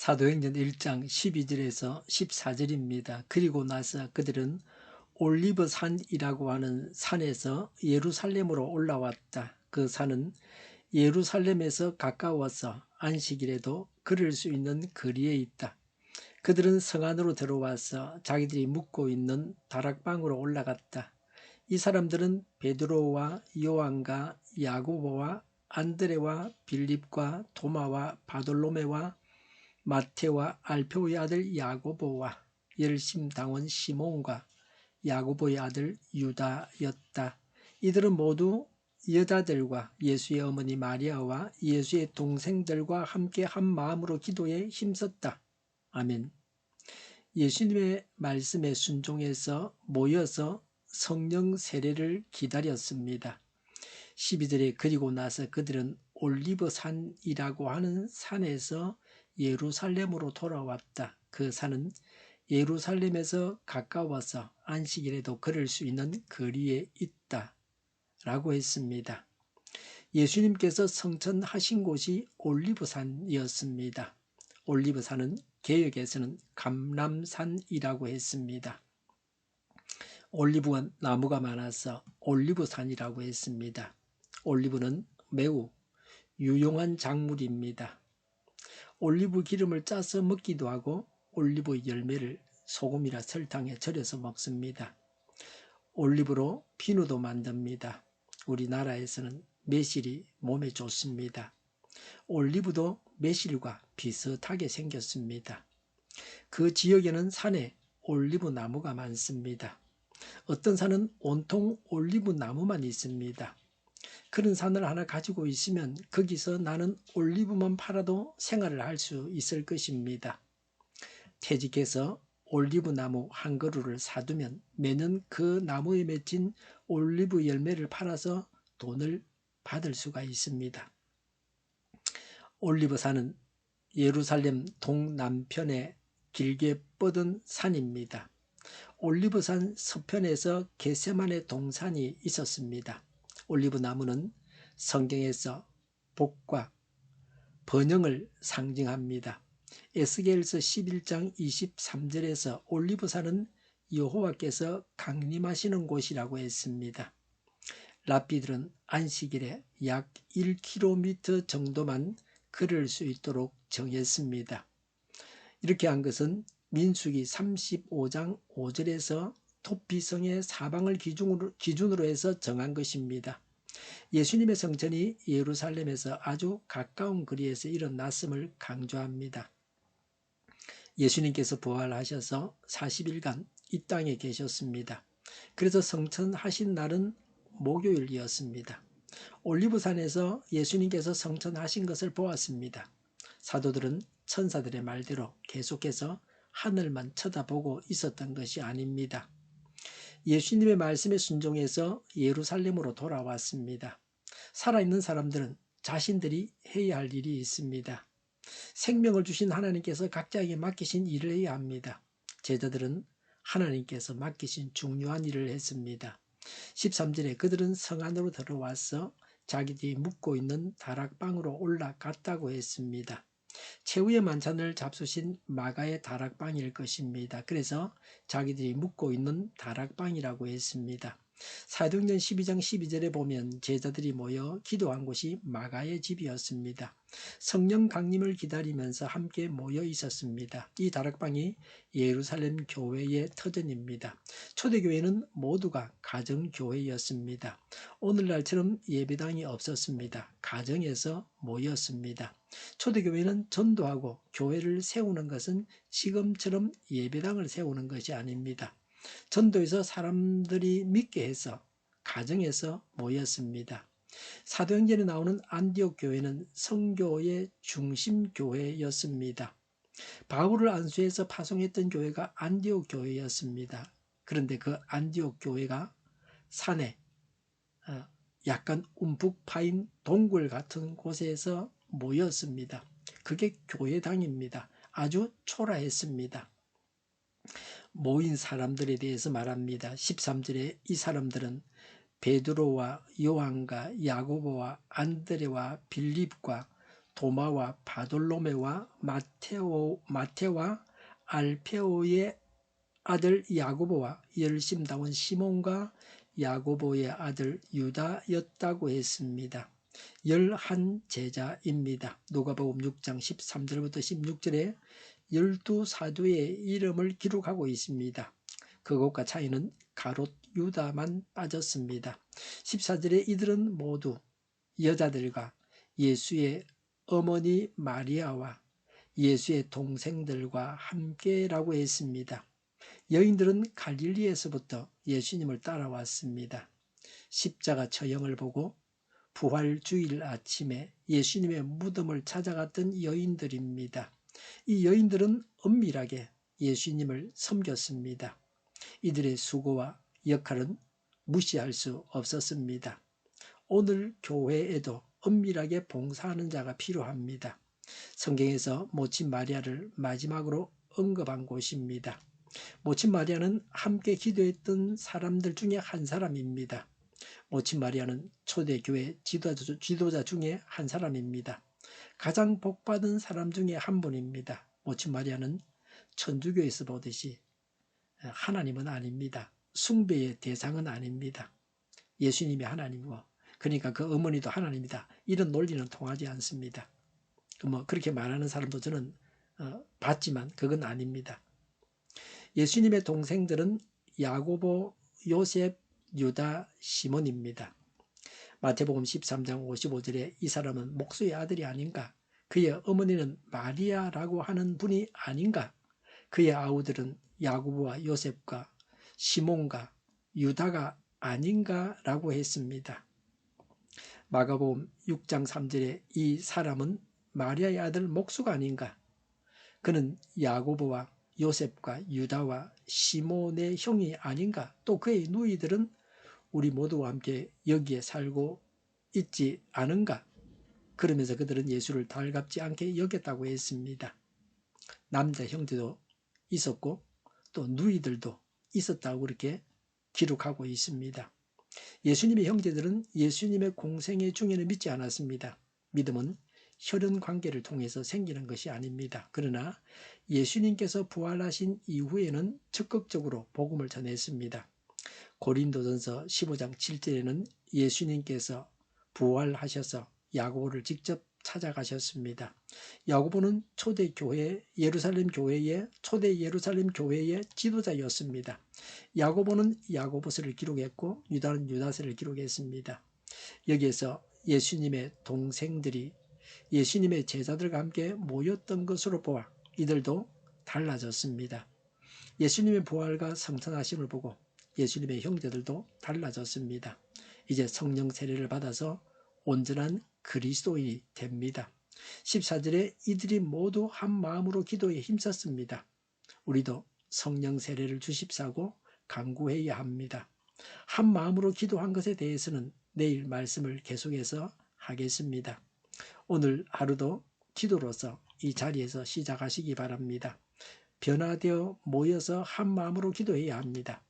사도행전 1장 12절에서 14절입니다. 그리고 나서 그들은 올리브 산이라고 하는 산에서 예루살렘으로 올라왔다. 그 산은 예루살렘에서 가까워서 안식일에도 걸을 수 있는 거리에 있다. 그들은 성 안으로 들어와서 자기들이 묵고 있는 다락방으로 올라갔다. 이 사람들은 베드로와 요한과 야고보와 안드레와 빌립과 도마와 바돌로메와 마테와 알페오의 아들 야고보와 열심당원 시몬과 야고보의 아들 유다였다. 이들은 모두 여자들과 예수의 어머니 마리아와 예수의 동생들과 함께 한 마음으로 기도에 힘썼다. 아멘. 예수님의 말씀에 순종해서 모여서 성령 세례를 기다렸습니다. 12절에 그리고 나서 그들은 올리브산이라고 하는 산에서 예루살렘으로 돌아왔다. 그 산은 예루살렘에서 가까워서 안식일에도 걸을 수 있는 거리에 있다. 라고 했습니다. 예수님께서 성천하신 곳이 올리브산이었습니다. 올리브산은 개혁에서는 감람산이라고 했습니다. 올리브원 나무가 많아서 올리브산이라고 했습니다. 올리브는 매우 유용한 작물입니다. 올리브 기름을 짜서 먹기도 하고 올리브 열매를 소금이나 설탕에 절여서 먹습니다. 올리브로 비누도 만듭니다. 우리나라에서는 매실이 몸에 좋습니다. 올리브도 매실과 비슷하게 생겼습니다. 그 지역에는 산에 올리브 나무가 많습니다. 어떤 산은 온통 올리브 나무만 있습니다. 그런 산을 하나 가지고 있으면 거기서 나는 올리브만 팔아도 생활을 할 수 있을 것입니다. 퇴직해서 올리브 나무 한 그루를 사두면 매년 그 나무에 맺힌 올리브 열매를 팔아서 돈을 받을 수가 있습니다. 올리브산은 예루살렘 동남편에 길게 뻗은 산입니다. 올리브산 서편에서 게세만의 동산이 있었습니다. 올리브 나무는 성경에서 복과 번영을 상징합니다. 에스겔서 11장 23절에서 올리브산은 여호와께서 강림하시는 곳이라고 했습니다. 랍비들은 안식일에 약 1km 정도만 걸을 수 있도록 정했습니다. 이렇게 한 것은 민수기 35장 5절에서 토피성의 사방을 기준으로, 기준으로 해서 정한 것입니다. 예수님의 성전이 예루살렘에서 아주 가까운 거리에서 일어났음을 강조합니다. 예수님께서 부활하셔서 40일간 이 땅에 계셨습니다. 그래서 성천하신 날은 목요일이었습니다. 올리브산에서 예수님께서 성천하신 것을 보았습니다. 사도들은 천사들의 말대로 계속해서 하늘만 쳐다보고 있었던 것이 아닙니다. 예수님의 말씀에 순종해서 예루살렘으로 돌아왔습니다. 살아있는 사람들은 자신들이 해야 할 일이 있습니다. 생명을 주신 하나님께서 각자에게 맡기신 일을 해야 합니다. 제자들은 하나님께서 맡기신 중요한 일을 했습니다. 13절에 그들은 성 안으로 들어와서 자기들이 묵고 있는 다락방으로 올라갔다고 했습니다. 최후의 만찬을 잡수신 마가의 다락방일 것입니다. 그래서 자기들이 묵고 있는 다락방이라고 했습니다. 사도행전 12장 12절에 보면 제자들이 모여 기도한 곳이 마가의 집이었습니다. 성령 강림을 기다리면서 함께 모여 있었습니다. 이 다락방이 예루살렘 교회의 터전입니다. 초대교회는 모두가 가정교회였습니다. 오늘날처럼 예배당이 없었습니다. 가정에서 모였습니다. 초대교회는 전도하고 교회를 세우는 것은 지금처럼 예배당을 세우는 것이 아닙니다. 전도에서 사람들이 믿게 해서 가정에서 모였습니다. 사도행전에 나오는 안디옥 교회는 성교의 중심 교회였습니다. 바울을 안수해서 파송했던 교회가 안디옥 교회였습니다. 그런데 그 안디옥 교회가 산에 어, 약간 움푹 파인 동굴 같은 곳에서 모였습니다. 그게 교회당입니다. 아주 초라했습니다. 모인 사람들에 대해서 말합니다. 13절에 이 사람들은 베드로와 요한과 야고보와 안드레와 빌립과 도마와 바돌로메와 마테오, 마테와 알페오의 아들 야고보와 열심다운 시몬과 야고보의 아들 유다였다고 했습니다. 열한 제자입니다. 누가복음 6장 13절부터 16절에 열두 사도의 이름을 기록하고 있습니다. 그것과 차이는 가롯 유다만 빠졌습니다. 14절에 이들은 모두 여자들과 예수의 어머니 마리아와 예수의 동생들과 함께라고 했습니다. 여인들은 갈릴리에서부터 예수님을 따라왔습니다. 십자가 처형을 보고 부활 주일 아침에 예수님의 무덤을 찾아갔던 여인들입니다. 이 여인들은 엄밀하게 예수님을 섬겼습니다. 이들의 수고와 역할은 무시할 수 없었습니다. 오늘 교회에도 엄밀하게 봉사하는 자가 필요합니다. 성경에서 모친 마리아를 마지막으로 언급한 곳입니다. 모친 마리아는 함께 기도했던 사람들 중에 한 사람입니다. 모친 마리아는 초대교회 지도자, 중에 한 사람입니다. 가장 복받은 사람 중에 한 분입니다. 모친 마리아는 천주교에서 보듯이 하나님은 아닙니다. 숭배의 대상은 아닙니다. 예수님이 하나님이고 그러니까 그 어머니도 하나님이다. 이런 논리는 통하지 않습니다. 뭐 그렇게 말하는 사람도 저는 어, 봤지만 그건 아닙니다. 예수님의 동생들은 야고보, 요셉, 유다, 시몬입니다. 마태복음 13장 55절에 이 사람은 목수의 아들이 아닌가? 그의 어머니는 마리아라고 하는 분이 아닌가? 그의 아우들은 야고보와 요셉과 시몬과 유다가 아닌가라고 했습니다. 마가복음 6장 3절에 이 사람은 마리아의 아들 목수가 아닌가? 그는 야고보와 요셉과 유다와 시몬의 형이 아닌가? 또 그의 누이들은 우리 모두와 함께 여기에 살고 있지 않은가? 그러면서 그들은 예수를 달갑지 않게 여겼다고 했습니다. 남자 형제도 있었고 또 누이들도 있었다고 그렇게 기록하고 있습니다. 예수님의 형제들은 예수님의 공생애 중에는 믿지 않았습니다. 믿음은 혈연 관계를 통해서 생기는 것이 아닙니다. 그러나 예수님께서 부활하신 이후에는 적극적으로 복음을 전했습니다. 고린도전서 15장 7절에는 예수님께서 부활하셔서 야고보를 직접 찾아가셨습니다. 야고보는 초대 교회 예루살렘 교회의 초대 예루살렘 교회의 지도자였습니다. 야고보는 야고보서를 기록했고 유다는 유다서를 기록했습니다. 여기에서 예수님의 동생들이 예수님의 제자들과 함께 모였던 것으로 보아 이들도 달라졌습니다. 예수님의 부활과 성천하심을 보고 예수님의 형제들도 달라졌습니다. 이제 성령 세례를 받아서 온전한 그리스도인이 됩니다. 14절에 이들이 모두 한 마음으로 기도에 힘썼습니다. 우리도 성령 세례를 주십사고 강구해야 합니다. 한 마음으로 기도한 것에 대해서는 내일 말씀을 계속해서 하겠습니다. 오늘 하루도 기도로서 이 자리에서 시작하시기 바랍니다. 변화되어 모여서 한 마음으로 기도해야 합니다.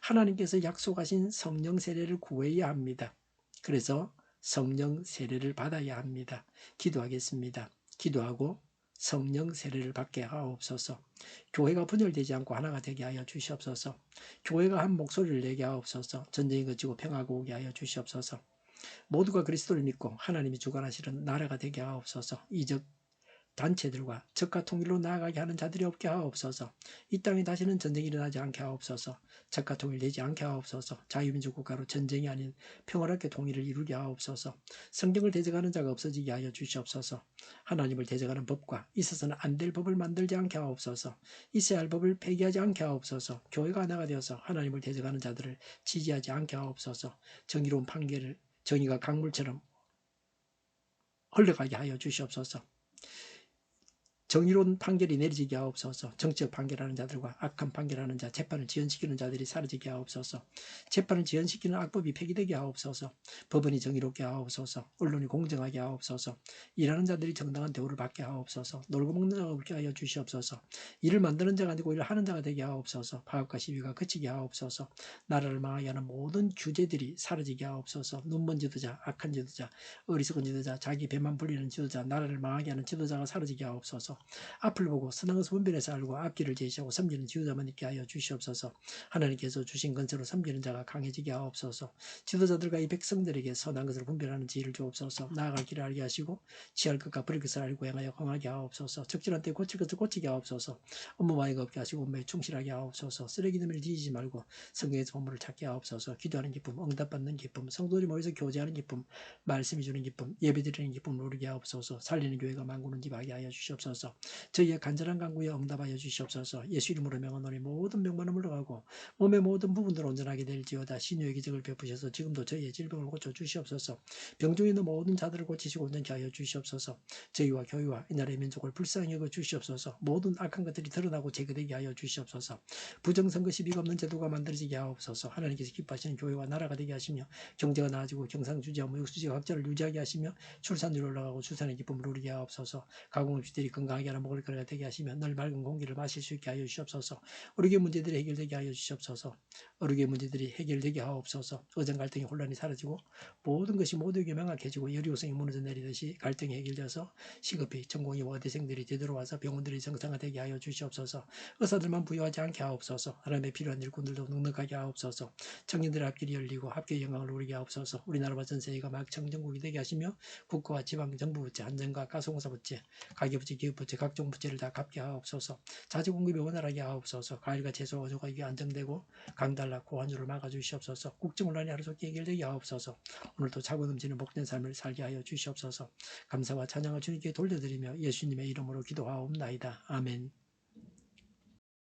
하나님께서 약속하신 성령 세례를 구해야 합니다. 그래서 성령 세례를 받아야 합니다. 기도하겠습니다. 기도하고 성령 세례를 받게 하옵소서. 교회가 분열되지 않고 하나가 되게 하여 주시옵소서. 교회가 한 목소리를 내게 하옵소서. 전쟁이 거치고 평화가 오게 하여 주시옵소서. 모두가 그리스도를 믿고 하나님이 주관하시는 나라가 되게 하옵소서. 이적 단체들과 적과 통일로 나아가게 하는 자들이 없게 하옵소서. 이 땅에 다시는 전쟁이 일어나지 않게 하옵소서. 적과 통일되지 않게 하옵소서. 자유민주 국가로 전쟁이 아닌 평화롭게 통일을 이루게 하옵소서. 성경을 대적하는 자가 없어지게 하여 주시옵소서. 하나님을 대적하는 법과 있어서는 안 될 법을 만들지 않게 하옵소서. 있어야 할 법을 폐기하지 않게 하옵소서. 교회가 하나가 되어서 하나님을 대적하는 자들을 지지하지 않게 하옵소서. 정의로운 판결을 정의가 강물처럼 흘러가게 하여 주시옵소서. 정의로운 판결이 내리지게 하옵소서. 정치적 판결하는 자들과 악한 판결하는 자, 재판을 지연시키는 자들이 사라지게 하옵소서. 재판을 지연시키는 악법이 폐기되게 하옵소서. 법원이 정의롭게 하옵소서. 언론이 공정하게 하옵소서. 일하는 자들이 정당한 대우를 받게 하옵소서. 놀고 먹는 자가 웃게 하여 주시옵소서. 일을 만드는 자가 아니고 일을 하는 자가 되게 하옵소서. 파업과 시위가 그치게 하옵소서. 나라를 망하게 하는 모든 주제들이 사라지게 하옵소서. 눈먼 지도자, 악한 지도자, 어리석은 지도자, 자기 배만 불리는 지도자, 나라를 망하게 하는 지도자가 사라지게 하옵소서. 앞을 보고 선한 것을 분별해서 알고 앞길을 제시하고 섬기는 지도자만 있게 하여 주시옵소서. 하나님께서 주신 건세로 섬기는 자가 강해지게 하옵소서. 지도자들과 이 백성들에게 선한 것을 분별하는 지혜를 주옵소서. 나아갈 길을 알게 하시고 취할 것과 버릴 것을 알고 행하여 강하게 하옵소서. 적절한 때 고칠 것을 고치게 하옵소서. 업무 마이가 없게 하시고 업무에 충실하게 하옵소서. 쓰레기 놈을 뒤지지 말고 성경에서 본물을 찾게 하옵소서. 기도하는 기쁨, 응답받는 기쁨, 성도들이 모여서 교제하는 기쁨, 말씀이 주는 기쁨, 예배드리는 기쁨을 누리게 하옵소서. 살리는 교회가 만구는 집 하게 하여 주시옵소서. 저희의 간절한 간구에 응답하여 주시옵소서. 예수 이름으로 명하노니 모든 병만은 물러가고 몸의 모든 부분들 온전하게 될지어다. 신유의 기적을 베푸셔서 지금도 저희의 질병을 고쳐 주시옵소서. 병중에 있는 모든 자들을 고치시고 온전케 하여 주시옵소서. 저희와 교회와 이 나라의 민족을 불쌍히 여겨 주시옵소서. 모든 악한 것들이 드러나고 제거되게 하여 주시옵소서. 부정선거 시비가 없는 제도가 만들어지게 하옵소서. 하나님께서 기뻐하시는 교회와 나라가 되게 하시며 경제가 나아지고 경상주지와 무역수지가 각자를 유지하게 하시며 출산율이 올라가고 출산의 기쁨을 누리게 하옵소서. 가공업시들이 건강 하게 하는 먹을 거리가 되게 하시며 늘 맑은 공기를 마실 수 있게 하여 주시옵소서. 어르게 문제들이 해결되게 하여 주시옵소서. 어르게 문제들이 해결되게 하옵소서. 의정 갈등의 혼란이 사라지고 모든 것이 모두에게 명확해지고 여리고성이 무너져 내리듯이 갈등이 해결되어서 시급히 전공의 와 대생들이 제대로 와서 병원들이 정상화되게 하여 주시옵소서. 의사들만 부여하지 않게 하옵소서. 하나님의 필요한 일꾼들도 넉넉하게 하옵소서. 청년들의 앞길이 열리고 합계의 영광을 누리게 하옵소서. 우리나라와 전 세계가 막 청정국이 되게 하시며 국가와 지방 정부 부채, 안전과 가소공사 부채, 가계부채, 기업부채, 각종 부채를 다 갚게 하옵소서. 자재 공급이 원활하게 하옵소서. 과일과 채소 어조가 이게 안정되고 강달라 고환율을 막아주시옵소서. 국정혼란이 하루 속히 해결되게 하옵소서. 오늘도 차고 넘치는 복된 삶을 살게 하여 주시옵소서. 감사와 찬양을 주님께 돌려드리며 예수님의 이름으로 기도하옵나이다. 아멘.